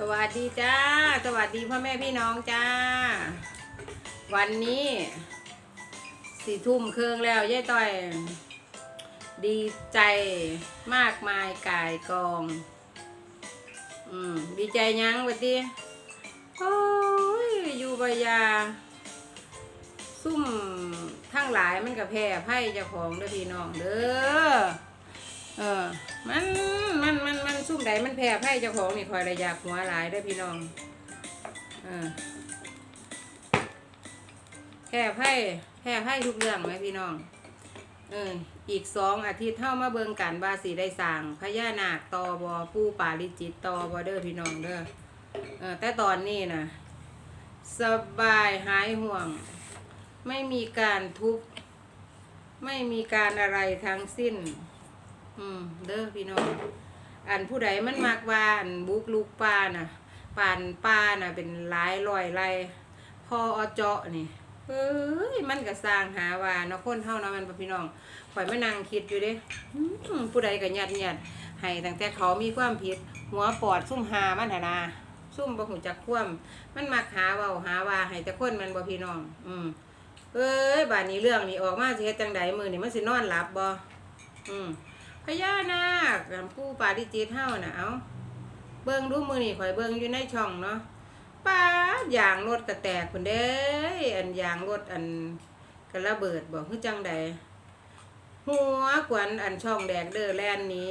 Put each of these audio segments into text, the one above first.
สวัสดีจ้า สวัสดีพ่อแม่พี่น้องจ้า วันนี้สี่ทุ่มครึ่งแล้วยายต้อย ดีใจมากมายกายกอง อืมดีใจยังวัดดีโอ้ยอยู่บายา ซุ่มทั้งหลายมันกับแพ้ไพ่เจ้าของเด้อพี่น้องเด้อ เออ มันมันมันมันซุ่มใดมันแพ้ไพ่เจ้าของนี่คอยระยากหัวหลายเด้พี่น้องเออแพ้ไพ่แพ้ไพ่ทุกเรื่องไหมพี่น้อง เอออีกสองอาทิตย์เท่ามาเบิงกันบาสีได้สั่งพญานาคตอบอปูป่าลิจิตตอบอเด้อพี่น้องเด้อเออแต่ตอนนี้นะสบายหายห่วง ไม่มีการทุบไม่มีการอะไรทั้งสิ้น อืมเด้อพี่น้องอันผู้ใดมันมักว่าอันบุกลูกป่าน่ะป่านป่าน่ะ เป็นหลายร้อยไรพออเจาะนี่เอ้ยมันก็สร้างหาว่าเนาะคนเฮาเนาะมันบ่พี่น้องข่อยมานั่งคิดอยู่เด้อผู้ใดก็ยัดยัดให้ตั้งแต่เขามีความผิด หัวปอดซุ่มหามันหนนะซุ่มบ่หูจักควมมันมักหาเว้าหาว่าให้แต่คนมันบ่พี่น้อง อืมเอ้ยบาดนี้เรื่องนี้ออกมาสิเฮ็ดจังใดมือนี้มันสินอนหลับบ่อืม พญานาคกับผู้ปาริจิตเฮาน่ะเอาเบิ่งดูมือนี่ข่อยเบิ่งอยู่ในช่องเนาะป้ายางรถกระแตกพุ่นเด้ยอันยางรถอันกระเบิดบอกคือจังใดหัวกวนอันช่องแดกเด้อแลนนี้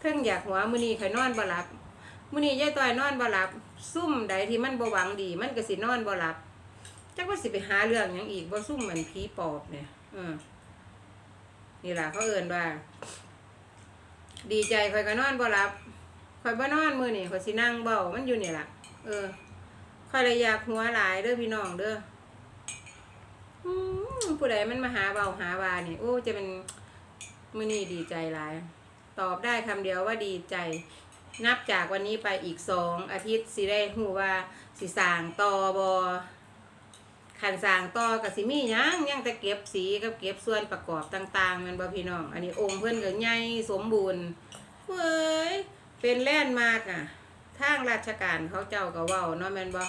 เพิ่งอยากหัวมือนี้ข่อยนอนบ่หลับมือนี้ยายต้อยนอนบ่หลับ ซุ่มใดที่มันบ่หวังดี มันก็สินอนบ่หลับจักว่าสิไปหาเรื่องหยังอีกบ่ซุ่มเหมือนผีปอบเนี่ยเออ นี่ล่ะเขาเอินว่า ดีใจคอยก็นอนบ่หลับคอยบ่นอนมือนี่คอยสินั่งเบามันอยู่นี่ล่ะ เออคอยเลยอยากหัวหลายเด้อพี่น้องเด้อผู้ใดมันมาหาเบาหาวานี่โอ้จะเป็นมือนี่ดีใจหลาย ตอบได้คำเดียวว่าดีใจ นับจากวันนี้ไปอีกสองอาทิตย์สิได้หูว่าสิสางตอบอ ขันสางต่อกับสิมีหยังยังแต่เก็บสีกับเก็บส่วนประกอบต่างๆแมันบ่พี่น้อง อันนี้องค์เพิ่นก็ใหญ่สมบูรณ์เว้ยเป็นแล่นด์มาร์กอะทางราชการเขาเจ้าก็เว้าเนาะแม่นบ่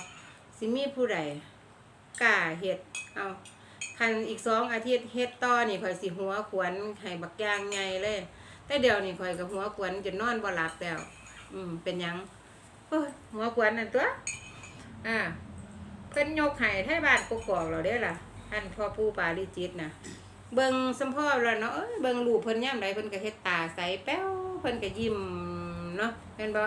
สิมีผู้ใดกล้าเฮ็ดเอาคันอีกสองอาทิตย์เฮ็ดต่อนี่ข่อยสิหัวขวนให้บักย่างใหญ่เลย แต่เดี๋ยวนี้ข่อยกับหัวขวนจนนอนบ่หลับแล้ว อืมเป็นหยังโอ้ยหัวขวนนั่นตัวอ่า เพิ่นยกให้ไทบ้านกกอกเราได้ล่ะท่านพ่อปู่ปาริจิตนะเบิ่งสัมพ่อแล้วเนาะเบิ่งรูปเพิ่นย่ำใดเพิ่นก็เฮ็ดตาใสแป้วเพิ่นก็ยิ้มเนาะเห็นบ่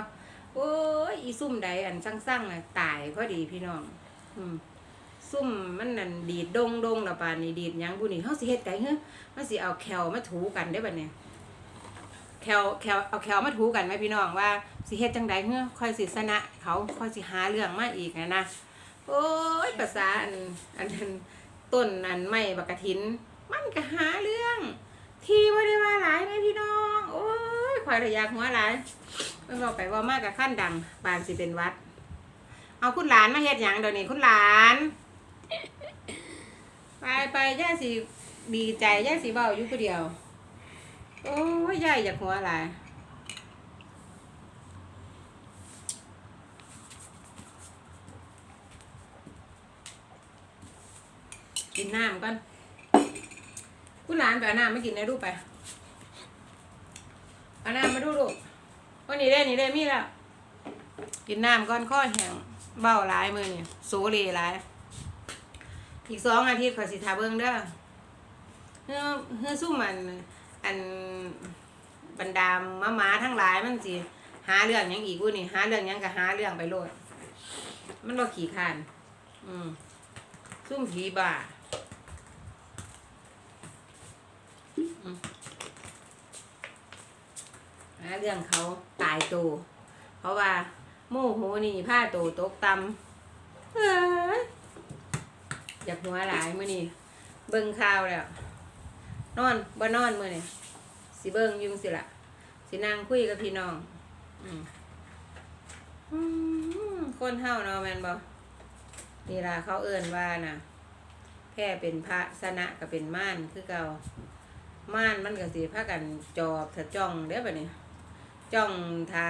โอ้ยอีซุ่มใดอันสั่งๆน่ะตายพอดีพี่น้องอืมซุ่มมันนั่นดีดดงดงละปานนี่ดีดหยังบุนี่เฮาสิเฮ็ดไดเฮ้อมันสิเอาแคลมาถูกันได้บัดเนี่ยแคลแคลเอาแคลมาถูกันไหมพี่น้องว่าสิเฮ็ดจังใดเฮ้อค่อยสิชนะเขาค่อยสิหาเรื่องมาอีกนะนะ โอ้ยภาษาอันอันนั้นต้นอันไม่บักกะทิน มันก็หาเรื่อง ทีว่าได้ว่าหลายไหมพี่น้อง โอ้ยคอยระยากหัวหลายเพิ่งเราไปว่ามากกับขั้นดังปานสิเป็นวัด เอาคุณหลานมาเฮ็ดหยังเดี๋ยวนี้คุณหลาน ไปไปย่าสิดีใจย่าสิเบาอยู่คนเดียว โอ้ยย่าอยากหัวหลาย นน้ำก่อนคุณหลานไปเอาน้ำมากินในรูปไป เอาน้ำมาดูลูกวันนี้ได้นี่ได้มีแล้ว กินน้ำก่อนข้อแห้งเบ้าหลายมือนี่โซเลหลาย อีกสองอาทิตย์ขอสิทาเบิ้งเด้อเฮ้อเฮ้อซุ่มอัน อันบรรดามามาทั้งหลายมันสิหาเรื่องยังอีกวุ้นี่หาเรื่องยังก็หาเรื่องไปโลดมันบ่ขี่คร้าน อืมซุ่มผีบ้า หาเรื่องเขาตายตัว เพราะว่าโมโหนี่ผ้าตัวตกตำเอ้ยอยากหัวหลายมื่อนี่เบิ่งข่าวแล้ว นอนบ่นอนมื่อนี่สิเบิ่งยุ่งสิละสินั่งคุยกับพี่น้อง อืมคนเฮาเนาะแมนบ่นี่ล่ะเขาเอิ่นว่าน่ะแค่เป็นพระสนะก็เป็นม่านคือเก่า ม่านมันก็สิพากันจอบถ้าจ้องเด้อบัดนี้จ้องทา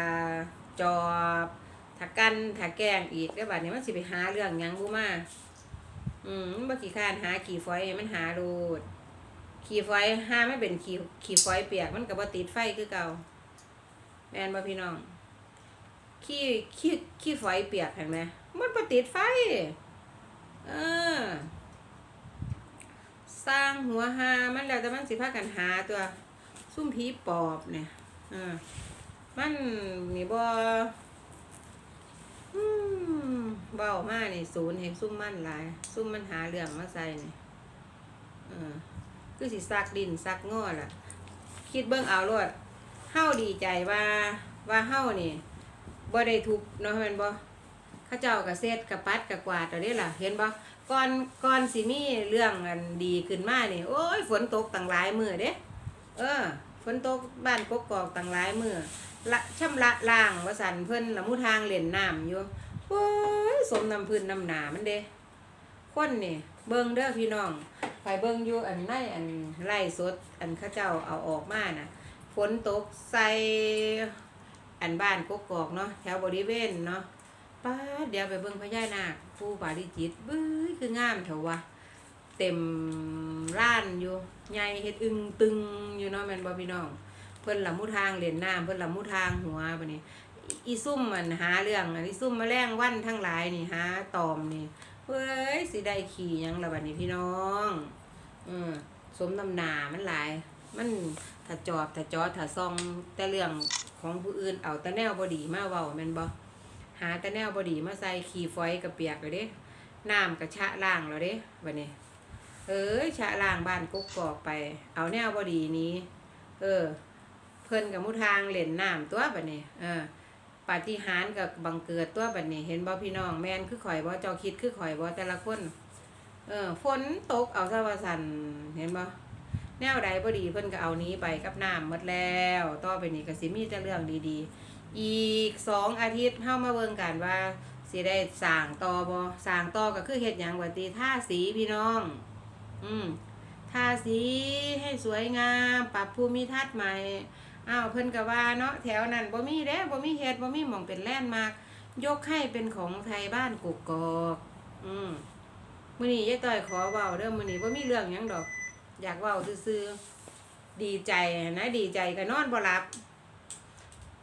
จอบถ้ากันถ้าแกงอีกได้วบัดนี้มันสิไปหาเรื่องหยังบูมาอืมมันบ่ขี้คร้านหาขี่ฝอยมันหาโลดขี่ฝอยห้าไม่เป็นขี่ขี่ฝอยเปียกมันก็บ่ติดไฟคือเก่าแม่นบ่พี่น้องขี้ขี้ขี้ฝอยเปียกเห็นไหมมันบ่ติดไฟ เออสร้า หัวหามันแล้วแต่มันสิพากันหาตัวซุ่มผีปอบเนี่ยเออมันนี่บ่อืมเบามานี่ศูนย์ให้ซุ่มมันหลาย ซุ่มมันหาเรื่องมาใส่นี่เออคือสิซักดินซักงอล่ะ คิดเบิ่งเอาโลดเฮาดีใจว่าว่าเฮานี่บ่ได้ทุกเนาะแม่นบ่ข้าเจ้าก็เซ็ดกับปัดกับกวาดเอาเด้ล่ะ เห็นบ่ ก่อนก่อนสิมีเรื่องอันดีขึ้นมานี่โอ้ยฝนตกตั้งหลายมือเด้เออ ฝนตกบ้านกกอกต่างหลายมือละช่ำละล่างวสันเพิ่นละมุทางเล่นน้ำอยู่โอ้ยสมน้ำพื้นน้ำหนามันเด้คนนี่เบิ่งเด้อพี่น้องไปเบิ่งอยู่อันในอันไล่สด อันข้าเจ้าเอาออกมาน่ะฝนตกใส่อันบ้านกกอกเนาะแถวบริเวณเนาะ ป้าเดี๋ยวไปเบิ่งพญานาคผู้ปาริจิตบื้อคืองามเถอะวะเต็มร้านอยู่ใหญ่เฮ็ดอึงตึงอยู่เนาะแม่นบ่พี่น้อง เพิ่นละมุทางเล่นน้ำเพิ่นละมุทางหัวบัดนี้ อีซุ่มมันหาเรื่องอีซุ่มมาแมลงวันทั้งหลายนี่หาตอมนี่เฮ้ยสิได้ขี่ยังละบัดนี้พี่น้องอืมสมน้ำหนามันหลาย มันถ้าจอบถ้าจอถ้าซองแต่เรื่องของผู้อื่นเอาแต่แนวบ่ดีมาเว้าแม่นบ่ หาแต่แนวบ่ดีมาใส่ขี่ฝอยกับเปียกเลยเด้น้ำกระชะล่างแล้วเด้บัดนี้ เอ้ยชะล่างบ้านกุ๊กกอกไป เอาแนวบดีนี้ เออ เพิ่นกับมุทางเล่นน้ำตัวบัดนี้ เออปาฏิหาริย์กับบังเกิดตัวบัดนี้ เห็นบ่พี่น้องแม่นคือข่อยบ่เจ้าคิดคือข่อยบ่แต่ละคน เออฝนตกเอาซะว่าสันเห็นบ่แนวใดบ่ดีเพิ่นก็เอานี้ไปกับน้ำหมดแล้ว ต่อไปนี้ก็สิมีแต่เรื่องดีๆ อีกสองอาทิตย์เฮามาเบิ่งกันว่าสิได้สร้างต่อบ่สร้างต่อก็คือเฮ็ดหยังว่าติท่าสีพี่น้อง อืมท่าสีให้สวยงาม ปรับภูมิทัศน์ใหม่อ้าวเพิ่นก็ว่าเนาะแถวนั้นบ่มีเด้บ่มีเฮ็ดบ่มีหม่องเป็นแลนด์มาร์กยกให้เป็นของไทยบ้านกกอกอืมมื้อนี้ยายต้อยขอเว้าเด้อมื้อนี้บ่มีเรื่องหยังดอก อยากเว้าซื่อๆดีใจนะดีใจก็นอนบ่หลับ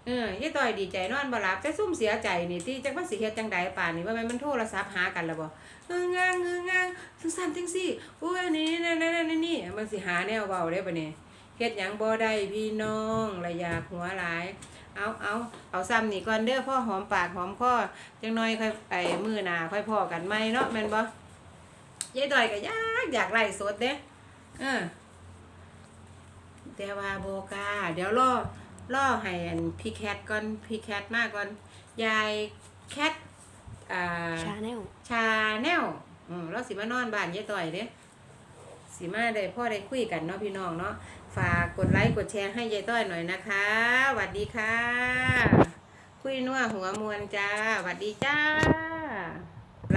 เออยายต้อยดีใจนอนบ่หลับแต่ซุ่มเสียใจนี่ที่จักว่าสิเฮ็ดจังใดป่านนี้ว่าแม่นมันโทรศัพท์หากันแล้วบ่เงืองางเงืองางสังสันจังซี่อุ้ยอันนี้นี่นี่นี่นี่มันสิหาแนวเว้าได้ปะเนี่ยเฮ็ดหยังบ่ได้พี่น้องระยากหัวหลาย เอาเอาเอาซ้ำนี่ก่อนเด้อพ่อหอมปากหอมคอจังน้อยค่อยไอ้มือหน้าค่อยพอกันไหมเนาะแม่นบ่ยายต่อยก็อยากอยากไล่สดเด้เออแต่ว่าโบกล้าเดี๋ยวรอ รอให้อันพี่แคทก่อนพี่แคทมาก่อนยายแคทอ่าชาแนลชาแนลอืมเราสิมานอนบ้านยายต่อยเด้สิมาได้พ่อได้คุยกันเนาะพี่น้องเนาะฝากกดไลค์กดแชร์ให้ยายต้อยหน่อยนะคะสวัสดีค่ะ คุยนัวหัวมวลจ้าสวัสดีจ้า